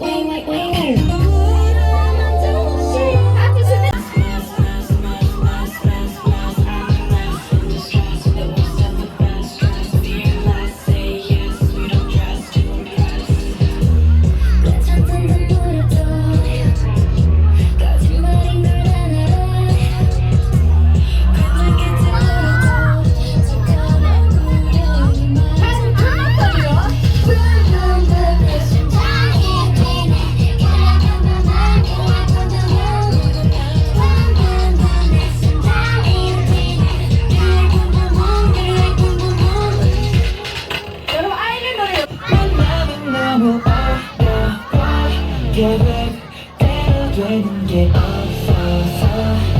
wait, wait, wait. 아무 방법과 계획대로 되는 게 없어서